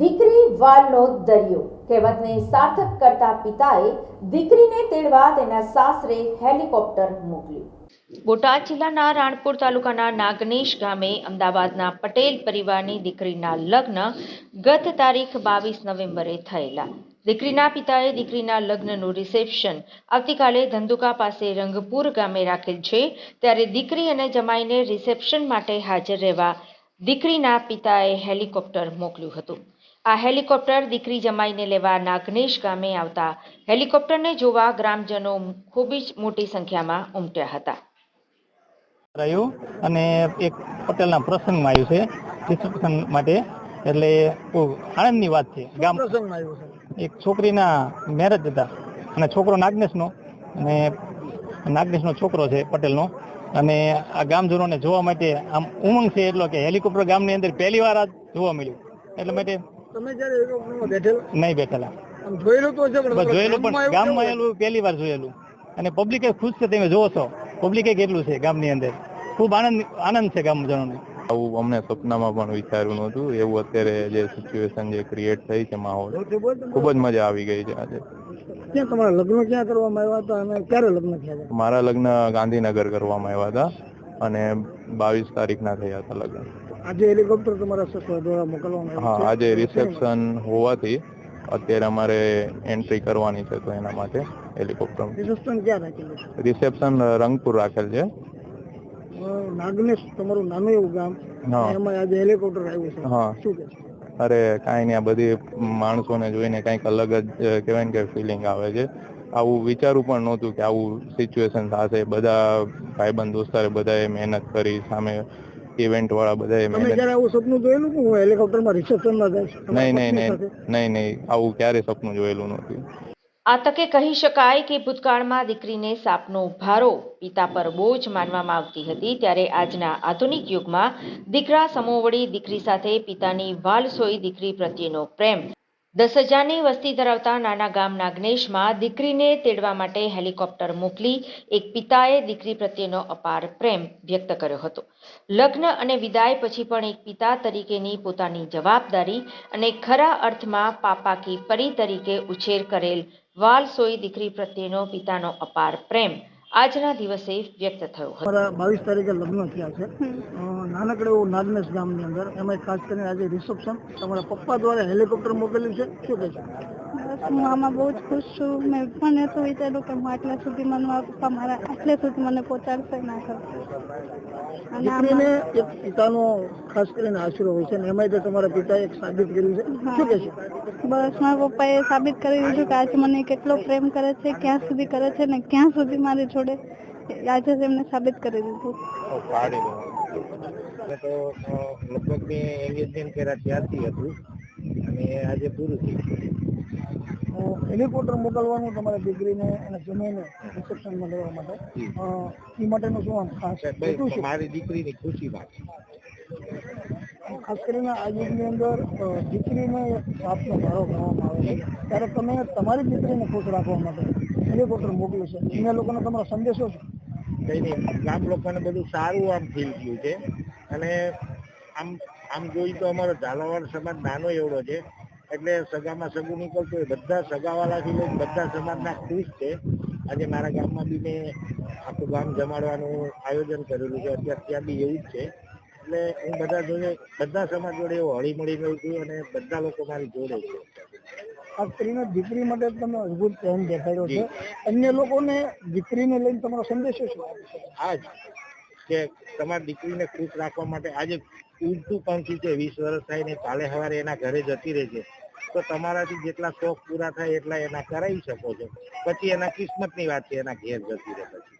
દીકરી વાળનો દરિયો. કહેવતને સાર્થક કરતા પિતાએ દીકરીને તેડવા તેના સાસરે હેલિકોપ્ટર મોકલ્યું. બોટાદ જિલ્લાના રાણપુર તાલુકાના નાગનેશ ગામે અમદાવાદના પટેલ પરિવારની દીકરીના લગ્ન ગત તારીખ બાવીસ નવેમ્બરે થયેલા. દીકરીના પિતાએ દીકરીના લગ્નનું રિસેપ્શન આવતીકાલે ધંધુકા પાસે રંગપુર ગામે રાખેલ છે. ત્યારે દીકરી અને જમાઈને રિસેપ્શન માટે હાજર રહેવા દીકરીના પિતાએ હેલિકોપ્ટર મોકલ્યું હતું. આ હેલિકોપ્ટર દીકરી જમાઈને લેવા નાગનેશ ગામે આવતા હેલિકોપ્ટરને જોવા ગ્રામજનો ખૂબ જ મોટી સંખ્યામાં ઉમટ્યા હતા. રહ્યું અને એક પટેલના પ્રસંગમાં આવ્યું છે. રિસેપ્શન માટે એટલે આનંદની વાત છે. ગામ એક છોકરીના મેરેજ હતા અને છોકરો નાગનેશનો અને નાગનેશનો છોકરો છે પટેલનો. અને આ ગામજનોને જોવા માટે આમ ઉમંગ છે એટલો કે હેલિકોપ્ટર ગામની અંદર પહેલી વાર આ જોવા મળ્યું. એટલે માટે તમે જયારે એરોપ્લેનમાં બેઠેલા? નહીં બેઠેલા. જોયેલું તો છે પણ જોયેલું પણ ગામમાં એલું પહેલી વાર જોયેલું. અને પબ્લિકે ખુશ છે તમે જોવો છો. પબ્લિકે કેટલું છે ગામની અંદર? ખૂબ આનંદ આનંદ છે ગામજનોને. આવું અમને સપનામાં પણ વિચાર્યું નહોતું. એવું અત્યારે જે સિચ્યુએશન જે ક્રિએટ થઈ છે માહોલ ખૂબ જ મજા આવી ગઈ છે આજે. ક્યાં તમારા લગ્ન ક્યાં કરવામાં આવ્યા હતા અને ક્યારે લગ્ન થયા મારા લગ્ન ગાંધીનગર કરવામાં આવ્યા હતા. અને બાવીસ તારીખના થયા હતા લગ્ન. આજે હેલિકોપ્ટર તમારા દ્વારા મોકલવામાં હા આજે રિસેપ્શન હોવાથી અત્યારે અમારે એન્ટ્રી કરવાની છે તો એના માટે હેલિકોપ્ટર રિસેપ્શન ક્યાં રાખેલું છે? રિસેપ્શન રંગપુર રાખેલ છે. નાગનેશ તમારું નાનું એવું ગામ. હા. એમાં આજે હેલિકોપ્ટર આવ્યું છે. હા. શું કે? અરે કાંઈ નહીં આ બધી માણસોને જોઈને કંઈક અલગ જ કહેવાય ને કે ફિલિંગ આવે છે. આવું વિચારવું પણ નહોતું કે આવું સિચ્યુએશન થશે. બધા ભાઈબંધ દોસ્તારે બધાએ મહેનત કરી સામે ઇવેન્ટ વાળા બધાએ તમે મહેનત જયારે આવું સપનું જોયેલું કે હું હેલિકોપ્ટરમાં રિસેપ્શનમાં જઈશ? નહીં નહીં નહીં. નહીં નહીં. આવું ક્યારે સપનું જોયેલું નહોતું. આ તકે કહી શકાય કે ભૂતકાળમાં દીકરીને સાપનો ભારો પિતા પર બોજ માનવામાં આવતી હતી ત્યારે આજના આધુનિક યુગમાં દીકરા સમોવડી દીકરી સાથે પિતાની વાલસોઈ દીકરી પ્રત્યેનો પ્રેમ દસ હજારની વસ્તી ધરાવતા નાના ગામ નાગનેશમાં દીકરીને તેડવા માટે હેલિકોપ્ટર મોકલી એક પિતાએ દીકરી પ્રત્યેનો અપાર પ્રેમ વ્યક્ત કર્યો હતો. લગ્ન અને વિદાય પછી પણ એક પિતા તરીકેની પોતાની જવાબદારી અને ખરા અર્થમાં પાપા કી પરી તરીકે ઉછેર કરેલ વાલસોઈ દીકરી પ્રત્યેનો પિતાનો અપાર પ્રેમ આજના દિવસે વ્યક્ત થયો હતો. બાવીસ તારીખે લગ્ન થયા છે. નાનકડે એવું નાગનેશ ગામની અંદર. એમાં ખાસ કરીને આજે રિસેપ્શન તમારા પપ્પા દ્વારા હેલિકોપ્ટર મોકલ્યું છે. શું કહે છે. આમાં બહુ જ ખુશ છું. મેં પણ નહોતું વિચાર્યું કે હું આટલા સુધી મને મારા પપ્પા મારા આટલે સુધી મને પહોંચાડશે ના કરશે અને દીકરીને એક પિતાનો ખાસ કરીને આશરો હોય છે ને એમાં તો તમારા પિતાએ એક સાબિત કર્યું છે? શું કહે છે? બસ મારા પપ્પાએ સાબિત કરી દીધું કે આજે મને કેટલો પ્રેમ કરે છે ક્યાં સુધી કરે છે ને ક્યાં સુધી મારી જોડે આજે એમને સાબિત કરી દીધું. તો લગભગ મેં એંગેજમેન્ટ કર્યા ત્યારથી હતું. અને આજે પૂરું થયું. હેલિકોપ્ટર મોકલવાનું તમારા દીકરીને અને જમીને રિસેપ્શનમાં લેવા માટે. એ માટેનું શું આમ ખાસ હેતુ? મારી દીકરીની ખુશી વાત ખાસ કરીને આ યુગની અંદર દીકરીને આપનો ભારો ગણવામાં આવે છે. ત્યારે તમે તમારી દીકરીને ખુશ રાખવા માટે હેલિકોપ્ટર મોકલ્યું છે. એને લોકોને તમારો સંદેશો છે કઈ નહીં ગામ લોકોને બધું સારું આમ ફીલ થયું છે. અને આમ આમ જોઈ તો અમારો ઝાલાવાડ સમાજ નાનો એવડો છે. એટલે સગામાં સગું નીકળતું હોય બધા સગાવાળાથી લઈને બધા સમાજના ખુશ છે. આજે મારા ગામમાં બી મેં આખું ગામ જમાડવાનું આયોજન કરેલું છે. અત્યારે ત્યાં બી એવું જ છે. એટલે હું બધા જોડે બધા સમાજ જોડે એવો હળી મળી રહ્યું છું અને બધા લોકો મારી જોડે છે. આ કરીને દીકરી માટે તમે અદભુત પ્રેમ દેખાડ્યો છે. અન્ય લોકોને દીકરીને લઈને તમારો સંદેશો શું? આ જ કે તમારી દીકરીને ખુશ રાખવા માટે આજે ઉડતું પંખી છે. વીસ વર્ષ થાય ને કાલે સવારે એના ઘરે જતી રહે છે. તો તમારાથી જેટલા શોખ પૂરા થાય એટલા એના કરાવી શકો છો. પછી એના કિસ્મતની વાત છે, એના ઘેર જતી રહે પછી.